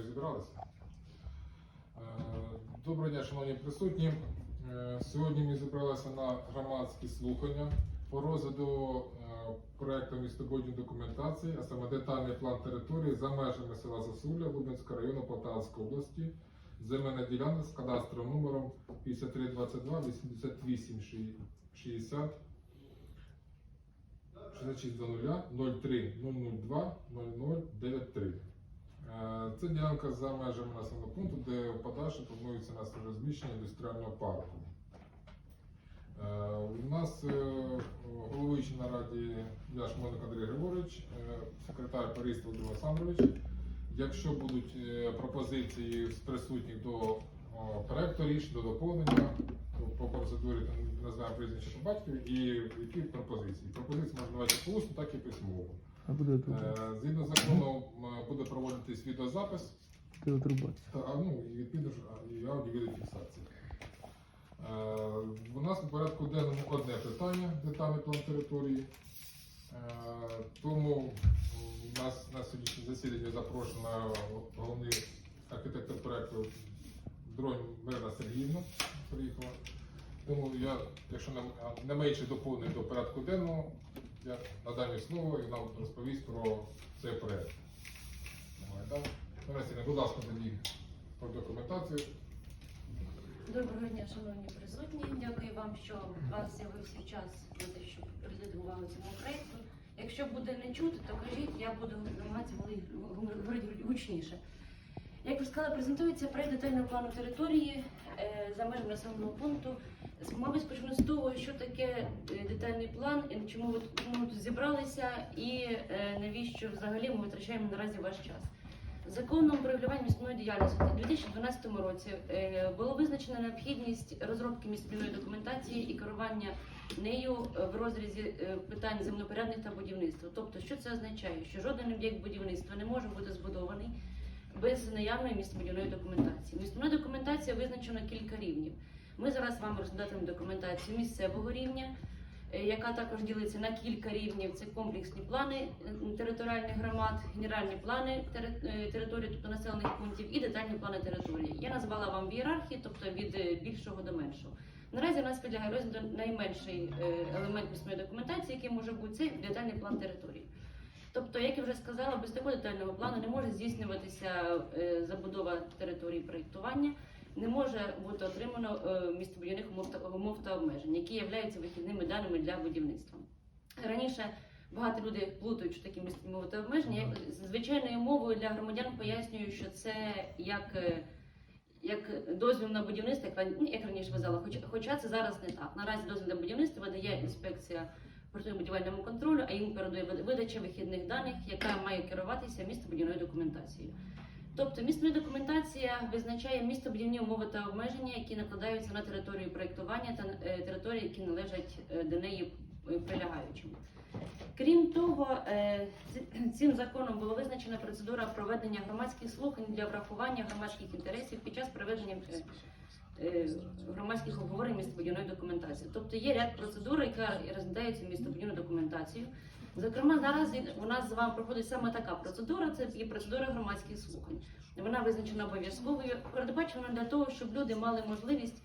ми зібралися. Е, Доброго дня, шановні присутні. Е, Сьогодні ми зібралися на громадські слухання по розгляду е, проекту містобудівної документації, а саме детальний план території за межами села Засуля Лубенського району Полтавської області. Земельна ділянка з кадастровим номером 5322 88 60 6600 03 002 0093. Е, Це ділянка за межами населеного пункту, де подальше планується на розміщення індустріального парку. Е, У нас е, головуючий на раді я Шмоник Андрій Григорович, секретар Паріст Володимир Олександрович. Якщо будуть пропозиції з присутніх до проекту рішень, до доповнення, то по процедурі називаємо прізвище по батькові і які пропозиції. Пропозиції можна давати як усно, так і письмово. А буде Е, Згідно закону буде проводитись відеозапис, телетрубація. та, ну, і відповідно ж, і аудіовідеофіксація. Е, У нас у порядку денному одне питання, детальний план території. Е, Тому у нас на сьогоднішнє засідання запрошена головний архітектор проекту Дронь Мирна Сергіївна приїхала. Тому я, якщо не, менше доповнень до порядку денного, я надам їй слово і вона розповість про цей. Давай, да? Будь ласка, тоді про документацію. Доброго дня, шановні присутні. Дякую вам, що у вас з'явився час на те, щоб увагу цьому проєкту. Якщо буде не чути, то кажіть, я буду намагатися говорити гучніше. Як ви сказали, презентується проєкт детального плану території е, за межами населеного пункту. Мабуть, почну з того, що таке е, детальний план, і чому ви тут- зібралися, і е, навіщо взагалі ми витрачаємо наразі ваш час. Законом про регулювання містобудівної діяльності у 2012 році е, було визначено необхідність розробки містобудівної документації і керування нею в розрізі питань земнопорядних та будівництва. Тобто, що це означає? Що жоден об'єкт будівництва не може бути збудований без наявної містобудівної документації. Містобудівна документація визначено кілька рівнів. Ми зараз з вами розглядатимемо документацію місцевого рівня, е, яка також ділиться на кілька рівнів. Це комплексні плани е, територіальних громад, генеральні плани е, території, тобто населених пунктів, і детальні плани території. Я назвала вам в ієрархії, тобто від більшого до меншого. Наразі у нас підлягає розгляду найменший елемент місцевої документації, який може бути це детальний план території. Тобто, як я вже сказала, без такого детального плану не може здійснюватися забудова території проєктування, не може бути отримано е, містобудівних умов та, обмежень, які являються вихідними даними для будівництва. Раніше багато людей плутають, що такі містобудівні та обмеження. Я звичайною мовою для громадян пояснюю, що це як. е, Як дозвіл на будівництво, як, ну, раніше вважала, хоча, хоча це зараз не так. Наразі дозвіл на будівництво видає інспекція будівельному контролю, а їм передає видача вихідних даних, яка має керуватися містобудівною документацією. Тобто містобудівна документація визначає містобудівні умови та обмеження, які накладаються на територію проєктування та е, території, які належать е, до неї е, прилягаючим. Крім того, цим законом була визначена процедура проведення громадських слухань для врахування громадських інтересів під час проведення громадських обговорень містобудівної документації. Тобто є ряд процедур, яка розглядається містобудівну документацію. Зокрема, зараз у нас з вами проходить саме така процедура. Це є процедура громадських слухань. Вона визначена обов'язковою, передбачена для того, щоб люди мали можливість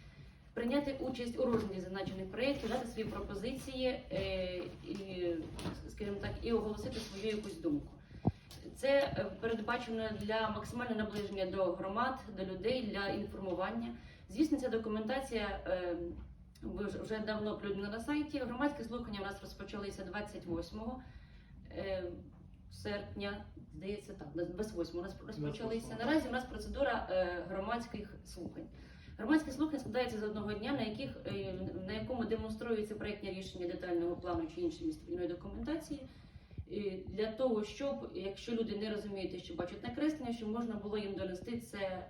прийняти участь у розгляді зазначених проєктів, дати свої пропозиції е, і, скажімо так, і оголосити свою якусь думку. Це е, передбачено для максимального наближення до громад, до людей, для інформування. Звісно, ця документація е, вже- вже давно оприлюднена на сайті. Громадські слухання у нас розпочалися 28 е, серпня, здається, так, 28 у нас розпочалися. Наразі у нас процедура е, громадських слухань. Громадські слухання складаються з одного дня, на яких е, на якому демонструються проєктні рішення детального плану чи іншої містобудівної документації. І для того, щоб, якщо люди не розуміють що бачать накреслення, щоб можна було їм донести це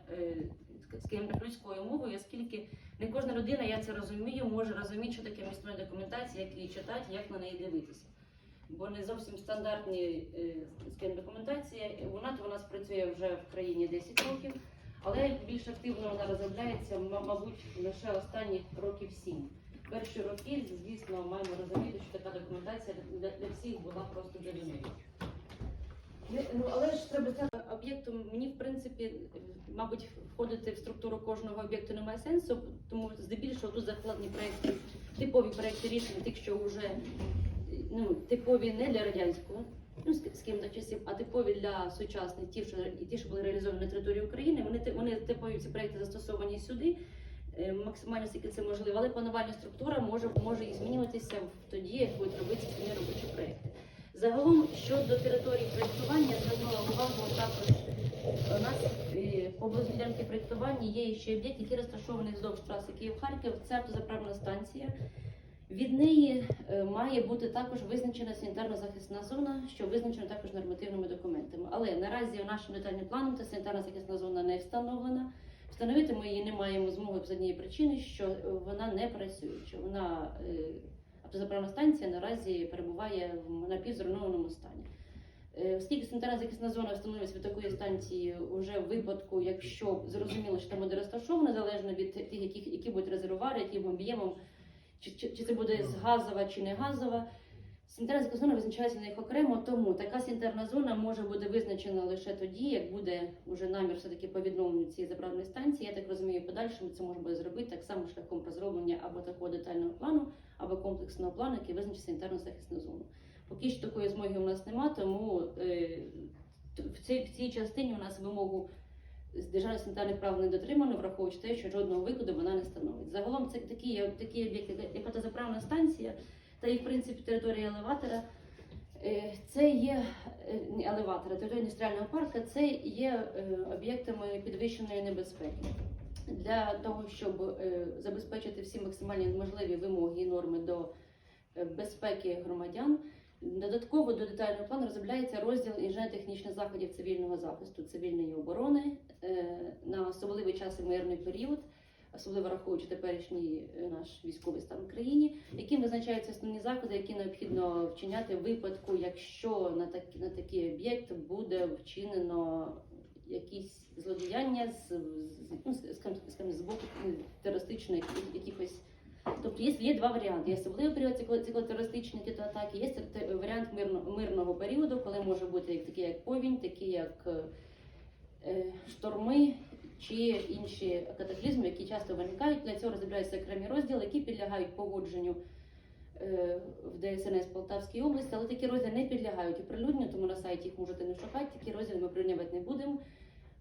скажімо так, людською мовою, оскільки не кожна людина, я це розумію, може розуміти, що таке містобудівна документація, як її читати, як на неї дивитися. Бо не зовсім стандартні е, скажімо, документація. Вона у нас працює вже в країні 10 років, але більш активно вона розробляється, мабуть, лише останні років 7. Перші роки, звісно, маємо розуміти, що така документація для, всіх була просто для людей. Ну, але ж треба об'єкту мені, в принципі, мабуть, входити в структуру кожного об'єкту немає сенсу, тому здебільшого тут закладені проекти, типові проекти рішень, тих, що вже ну, типові не для радянського, ну, з ким до часів, а типові для сучасних, ті, що і ті, що були реалізовані на території України. Вони вони типові ці проекти застосовані сюди. е, Максимально скільки це можливо, але планувальна структура може може і змінюватися тоді, як будуть робитися спільні робочі проекти. Загалом щодо території проєктування, звернула увагу також. У нас е, поблизу ділянки проєктування є ще об'єкт, який розташований вздовж траси Київ-Харків. Це автозаправна станція. Від неї е, має бути також визначена санітарно-захисна зона, що визначена також нормативними документами. Але наразі нашим детальним планом та санітарно-захисна зона не встановлена. Встановити ми її не маємо змоги з однієї причини, що е, вона не працююча. Вона е, автозаправна станція наразі перебуває в напівзруйнованому стані. Е, Оскільки санітарна захисна зона встановлюється від такої станції вже в випадку, якщо зрозуміло, що там буде розташовано, залежно від тих, які, які будуть резервуари, яким об'ємом, чи, чи, чи це буде з газова чи не газова. Санітарна зона визначається на них окремо, тому така санітарна зона може бути визначена лише тоді, як буде вже намір все-таки по відновленню цієї заправної станції. Я так розумію, подальшому це можна буде зробити так само шляхом розроблення або такого детального плану, або комплексного плану, який визначить санітарну захисну зону. Поки що такої змоги у нас немає, тому е, в, цій, в цій частині у нас вимогу з державних санітарних прав не дотримано, враховуючи те, що жодного викиду вона не становить. Загалом це такі, такі об'єкти, як автозаправна станція та і в принципі територія елеватора. Е, Це є е, елеватора, територія індустріального парку, це є е, об'єктами підвищеної небезпеки. Для того, щоб забезпечити всі максимальні можливі вимоги і норми до безпеки громадян, додатково до детального плану розробляється розділ інженерно-технічних заходів цивільного захисту, цивільної оборони на особливий час і мирний період, особливо рахуючи теперішній е, наш військовий стан в країні, яким визначаються основні заходи, які необхідно вчиняти в випадку, якщо на такі на такий об'єкт буде вчинено якісь злодіяння з, ну, з, з боку ну, терористичних якихось. Тобто є, є два варіанти. Є особливий період циклотерористичні ті атаки, є варіант мирно, мирного періоду, коли може бути такі як повінь, такі як е, шторми чи інші катаклізми, які часто виникають. Для цього розробляються окремі розділи, які підлягають погодженню е, в ДСНС Полтавській області, але такі розділи не підлягають оприлюдненню, тому на сайті їх можете не шукати. Такі розділи ми прийняти не будемо.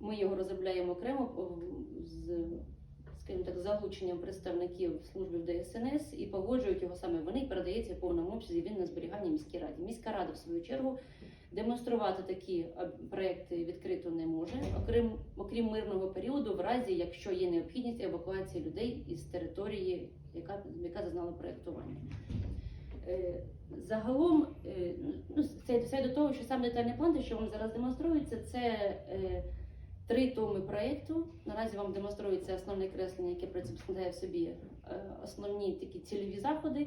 Ми його розробляємо окремо з скажімо так, залученням представників служби в ДСНС і погоджують його саме вони і передається в повному обсязі він на зберігання міській раді. Міська рада, в свою чергу, демонструвати такі а, проекти відкрито не може, окрім окрім мирного періоду, в разі якщо є необхідність евакуації людей із території, яка яка зазнала проектування. Е, Загалом, е, ну, це, це до того, що сам детальний план, що вам зараз демонструється, це е, три томи проєкту. Наразі вам демонструється основне креслення, яке представляє в собі е, основні такі цільові заходи.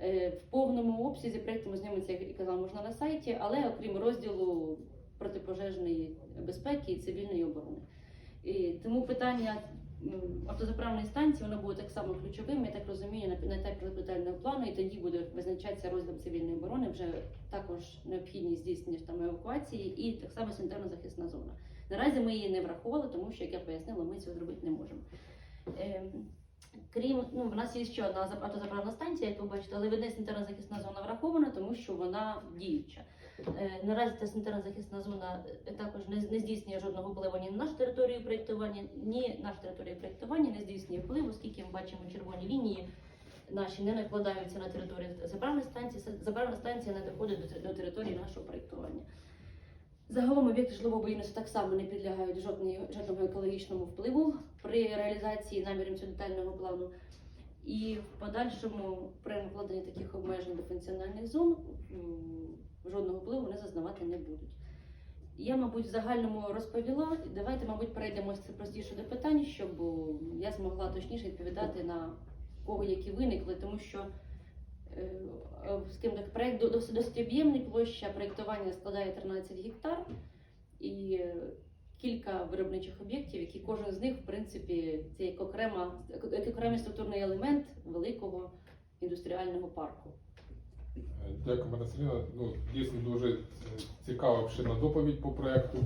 Е, В повному обсязі проєктом ознайомитися, як і казала, можна на сайті, але окрім розділу протипожежної безпеки і цивільної оборони. І тому питання автозаправної станції воно буде так само ключовим, я так розумію, на, етапі детального плану, і тоді буде визначатися розділ цивільної оборони, вже також необхідність здійснення там евакуації і так само санітарно-захисна зона. Наразі ми її не враховували, тому що, як я пояснила, ми цього зробити не можемо. Крім ну, в нас є ще одна зап- автозаправна станція, як ви бачите, але видне санітарна захисна зона врахована, тому що вона діюча. Е, Наразі ця санітарна захисна зона е, також не, не здійснює жодного впливу ні на нашу територію проєктування, ні наша територія проєктування не здійснює впливу, оскільки ми бачимо червоні лінії наші не накладаються на територію заправної станції. Заправна станція не доходить до, до території нашого проєктування. Загалом об'єкти житлового будівництва так само не підлягають жодному екологічному впливу при реалізації намірів цього детального плану. І в подальшому при накладенні таких обмежень до функціональних зон жодного впливу вони зазнавати не будуть. Я, мабуть, в загальному розповіла. Давайте, мабуть, перейдемо простіше до питань, щоб я змогла точніше відповідати на кого які виникли, тому що скажімо так, проект до- досить, досить об'ємний, площа проєктування складає 13 гектар і е, кілька виробничих об'єктів, які кожен з них, в принципі, це як окрема як окремий структурний елемент великого індустріального парку. Е, Дякую, Марина Сергійовна. Ну, дійсно дуже е, цікава обширна доповідь по проекту.